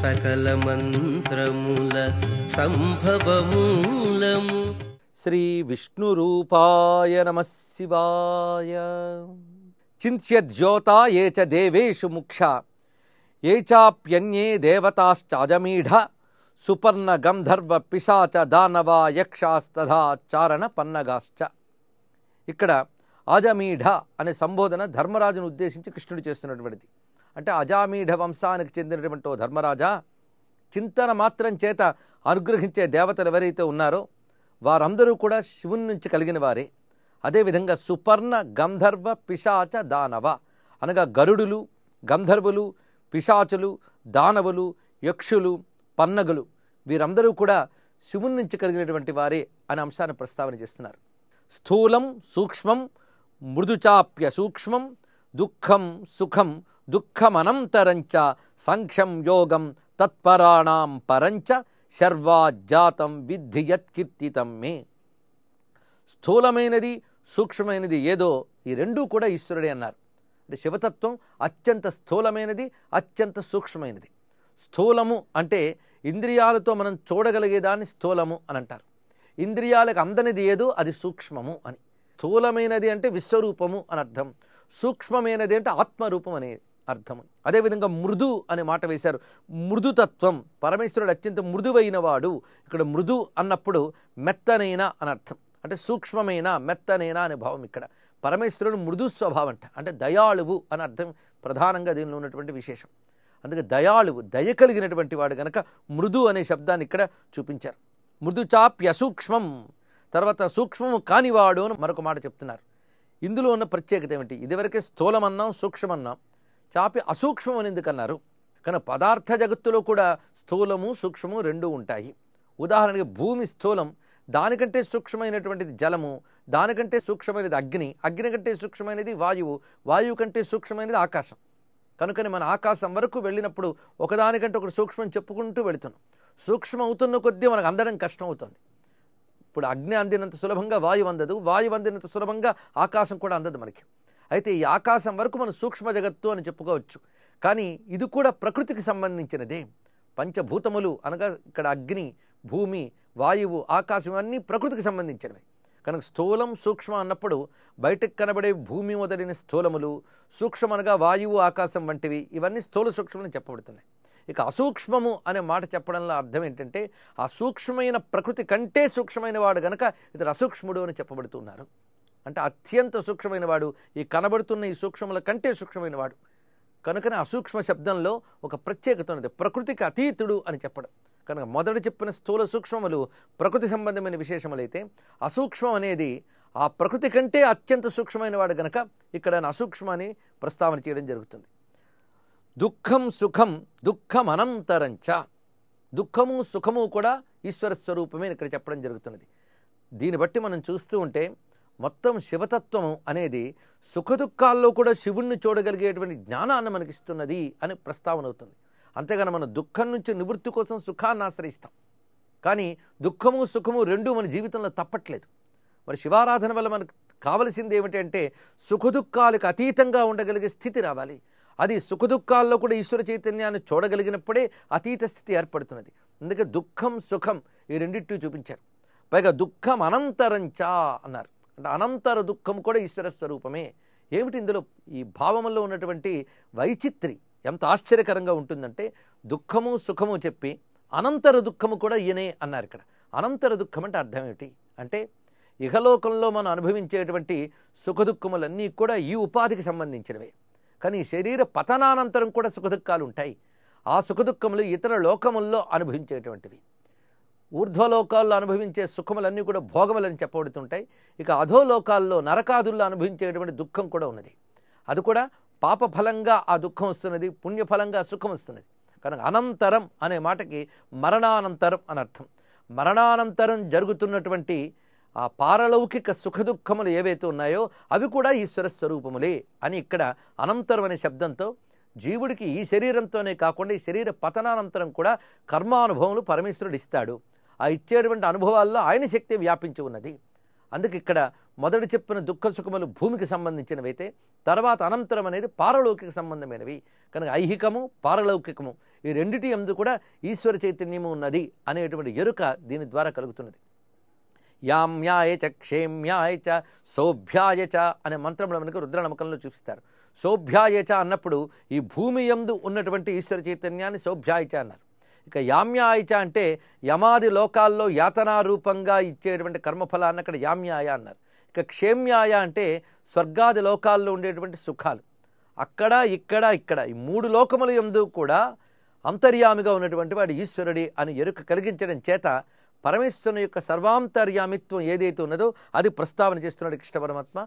సకల మంత్రముల సంభవమూలము. శ్రీ విష్ణురూపాయ నమ శివాయ. చింత్యద్యోత ఏ చ దేవేషు ముక్ష ఏ చాప్యన్యే దేవతాశ్చాజమీఢ. సుపర్ణ గంధర్వ పిశాచ దానవ యక్షాస్తథా చారణ పన్నగాశ్చ. ఇక్కడ అజమీఢ అనే సంబోధన ధర్మరాజును ఉద్దేశించి కృష్ణుడు చేస్తున్నటువంటిది. అంటే అజామీఢ వంశానికి చెందినటువంటి ధర్మరాజా చింతన మాత్రం చేత అనుగ్రహించే దేవతలు ఎవరైతే ఉన్నారో వారందరూ కూడా శివుని నుంచి కలిగిన వారే. అదేవిధంగా సుపర్ణ గంధర్వ పిశాచ దానవ అనగా గరుడులు గంధర్వులు పిశాచులు దానవులు యక్షులు పన్నగులు వీరందరూ కూడా శివుని నుంచి కలిగినటువంటి వారే అనే అంశాన్ని ప్రస్తావన చేస్తున్నారు. స్థూలం సూక్ష్మం మృదుచాప్య సూక్ష్మం దుఃఖం సుఖం దుఃఖమనంతరంచ సంక్షం యోగం తత్పరాణాం పరంచ శర్వాజాతం విద్ధి యత్కీర్తితం మే. స్థూలమైనది సూక్ష్మమైనది ఏదో ఈ రెండూ కూడా ఈశ్వరుడే అన్నారు. అంటే శివతత్వం అత్యంత స్థూలమైనది అత్యంత సూక్ష్మమైనది. స్థూలము అంటే ఇంద్రియాలతో మనం చూడగలిగేదాన్ని స్థూలము అని అంటారు. ఇంద్రియాలకు అందనిది ఏదో అది సూక్ష్మము అని. స్థూలమైనది అంటే విశ్వరూపము అని అర్థం. సూక్ష్మమైనది అంటే ఆత్మరూపం అనే అర్థం అదేవిధంగా మృదు అనే మాట వేశారు. మృదుతత్వం. పరమేశ్వరుడు అత్యంత మృదువైన వాడు ఇక్కడ మృదు అన్నప్పుడు మెత్తనైన అని అర్థం. అంటే సూక్ష్మమైన మెత్తనైన అనే భావం ఇక్కడ. పరమేశ్వరుడు మృదు స్వభావం అంట అంటే దయాళువు అని అర్థం ప్రధానంగా దీనిలో ఉన్నటువంటి విశేషం. అందుకే దయాళువు దయ కలిగినటువంటి వాడు గనక మృదు అనే శబ్దాన్ని ఇక్కడ చూపించారు. మృదు చాప్య సూక్ష్మం తర్వాత సూక్ష్మము కానివాడు అని మరొక మాట చెప్తున్నారు. ఇందులో ఉన్న ప్రత్యేకత ఏమిటి? ఇదివరకే స్థూలమన్నాం సూక్ష్మన్నాం చాపి అసూక్ష్మం అని ఎందుకన్నారు? కానీ పదార్థ జగత్తులో కూడా స్థూలము సూక్ష్మము రెండూ ఉంటాయి. ఉదాహరణకి భూమి స్థూలం దానికంటే సూక్ష్మమైనటువంటిది జలము దానికంటే సూక్ష్మమైనది అగ్ని అగ్ని కంటే సూక్ష్మమైనది వాయువు వాయువు కంటే సూక్ష్మమైనది ఆకాశం. కనుకని మన ఆకాశం వరకు వెళ్ళినప్పుడు ఒకదానికంటే ఒకటి సూక్ష్మం చెప్పుకుంటూ వెళుతున్నాం. సూక్ష్మం అవుతున్న కొద్దీ మనకు అందడం కష్టం అవుతుంది. ఇప్పుడు అగ్ని అందినంత సులభంగా వాయువు అందదు. వాయువు అందినంత సులభంగా ఆకాశం కూడా అందదు మనకి. అయితే ఈ ఆకాశం వరకు మనం సూక్ష్మ జగత్తు అని చెప్పుకోవచ్చు. కానీ ఇది కూడా ప్రకృతికి సంబంధించినదే. పంచభూతములు అనగా ఇక్కడ అగ్ని భూమి వాయువు ఆకాశం అన్నీ ప్రకృతికి సంబంధించినవి. కనుక స్థూలం సూక్ష్మ అన్నప్పుడు బయటకు కనబడే భూమి మొదలైన స్థూలములు సూక్ష్మ అనగా వాయువు ఆకాశం వంటివి ఇవన్నీ స్థూల సూక్ష్మని చెప్పబడుతున్నాయి. ఇక అసూక్ష్మము అనే మాట చెప్పడంలో అర్థం ఏంటంటే ఆ సూక్ష్మమైన ప్రకృతి కంటే సూక్ష్మమైన వాడు గనక ఇతడు అసూక్ష్ముడు అని చెప్పబడుతున్నారు. అంటే అత్యంత సూక్ష్మమైన వాడు ఈ కనబడుతున్న ఈ సూక్ష్మల కంటే సూక్ష్మమైన వాడు కనుకనే అసూక్ష్మ శబ్దంలో ఒక ప్రత్యేకత ఉన్నది ప్రకృతికి అతీతుడు అని చెప్పడం. కనుక మొదట చెప్పిన స్థూల సూక్ష్మములు ప్రకృతి సంబంధమైన విశేషములైతే అసూక్ష్మం అనేది ఆ ప్రకృతి కంటే అత్యంత సూక్ష్మమైన వాడు గనక ఇక్కడ అసూక్ష్మాన్ని ప్రస్తావన చేయడం జరుగుతుంది. దుఃఖం సుఖం దుఃఖం అనంతరంచ దుఃఖము సుఖము కూడా ఈశ్వర స్వరూపమే ఇక్కడ చెప్పడం జరుగుతున్నది. దీన్ని బట్టి మనం చూస్తూ ఉంటే మొత్తం శివతత్వము అనేది సుఖదుఖాల్లో కూడా శివుణ్ణి చూడగలిగేటువంటి జ్ఞానాన్ని మనకిస్తున్నది అని ప్రస్తావన అవుతుంది. అంతేగాని మన దుఃఖం నుంచి నివృత్తి కోసం సుఖాన్ని ఆశ్రయిస్తాం. కానీ దుఃఖము సుఖము రెండూ మన జీవితంలో తప్పట్లేదు. మరి శివారాధన వల్ల మనకు కావలసింది ఏమిటంటే సుఖదుఖాలకు అతీతంగా ఉండగలిగే స్థితి రావాలి. అది సుఖదుఖాల్లో కూడా ఈశ్వర చైతన్యాన్ని చూడగలిగినప్పుడే అతీత స్థితి ఏర్పడుతున్నది. అందుకే దుఃఖం సుఖం ఈ రెండింటి చూపించారు. పైగా దుఃఖం అనంతరంచా అన్నారు. అంటే అనంతర దుఃఖం కూడా ఈశ్వర స్వరూపమే. ఏమిటి ఇందులో ఈ భావములో ఉన్నటువంటి వైచిత్రి ఎంత ఆశ్చర్యకరంగా ఉంటుందంటే దుఃఖము సుఖము చెప్పి అనంతర దుఃఖము కూడా ఈయనే అన్నారు ఇక్కడ. అనంతర దుఃఖం అంటే అర్థం ఏమిటి? అంటే ఇహలోకంలో మనం అనుభవించేటువంటి సుఖదుఖములన్నీ కూడా ఈ ఉపాధికి సంబంధించినవే. కానీ శరీర పతనానంతరం కూడా సుఖదుఖాలు ఉంటాయి ఆ సుఖదుఖములు ఇతర లోకముల్లో అనుభవించేటువంటివి. ఊర్ధ్వలోకాల్లో అనుభవించే సుఖములన్నీ కూడా భోగములని చెప్పబడుతుంటాయి. ఇక అధోలోకాల్లో నరకాదుల్లో అనుభవించేటువంటి దుఃఖం కూడా ఉన్నది. అది కూడా పాప ఫలంగా ఆ దుఃఖం వస్తున్నది పుణ్యఫలంగా సుఖం వస్తున్నది. కనుక అనంతరం అనే మాటకి మరణానంతరం అని అర్థం. మరణానంతరం జరుగుతున్నటువంటి ఆ పారలౌకిక సుఖదుఖములు ఏవైతే ఉన్నాయో అవి కూడా ఈశ్వర స్వరూపములే అని ఇక్కడ అనంతరం అనే శబ్దంతో జీవుడికి ఈ శరీరంతోనే కాకుండా ఈ శరీర పతనానంతరం కూడా కర్మానుభవములు పరమేశ్వరుడు ఇస్తాడు. ఆ ఇచ్చేటువంటి అనుభవాల్లో ఆయన శక్తి వ్యాపించి ఉన్నది. అందుకే ఇక్కడ మొదటి చెప్పిన దుఃఖ సుఖములు భూమికి సంబంధించినవైతే తర్వాత అనంతరం అనేది పారలౌకిక సంబంధమైనవి. కనుక ఐహికము పారలౌకికము ఈ రెండిటి ఎందు కూడా ఈశ్వర చైతన్యము ఉన్నది అనేటువంటి ఎరుక దీని ద్వారా కలుగుతున్నది. యామ్యాయ చ క్షేమ్యాయ చ సౌభ్యాయ చ అనే మంత్రంలో మనకు రుద్రనమకంలో చూపిస్తారు. సౌభ్యాయ చ అన్నప్పుడు ఈ భూమి యందు ఉన్నటువంటి ఈశ్వర చైతన్యాన్ని సౌభ్యాయ చ అన్నారు. ఇక యామ్యాయ చ అంటే యమాది లోకాల్లో యాతనారూపంగా ఇచ్చేటువంటి కర్మఫలాన్ని అక్కడ యామ్యాయ అన్నారు. ఇక క్షేమ్యాయ అంటే స్వర్గాది లోకాల్లో ఉండేటువంటి సుఖాలు. అక్కడ ఇక్కడ ఇక్కడ ఈ మూడు లోకముల యందు కూడా అంతర్యామిగా ఉన్నటువంటి వాడు ఈశ్వరుడి అని ఎరుక కలిగించడం చేత పరమేశ్వరుని యొక్క సర్వాంతర్యామిత్వం ఏదైతే ఉన్నదో అది ప్రస్తావన చేస్తున్నాడు కృష్ణ పరమాత్మ.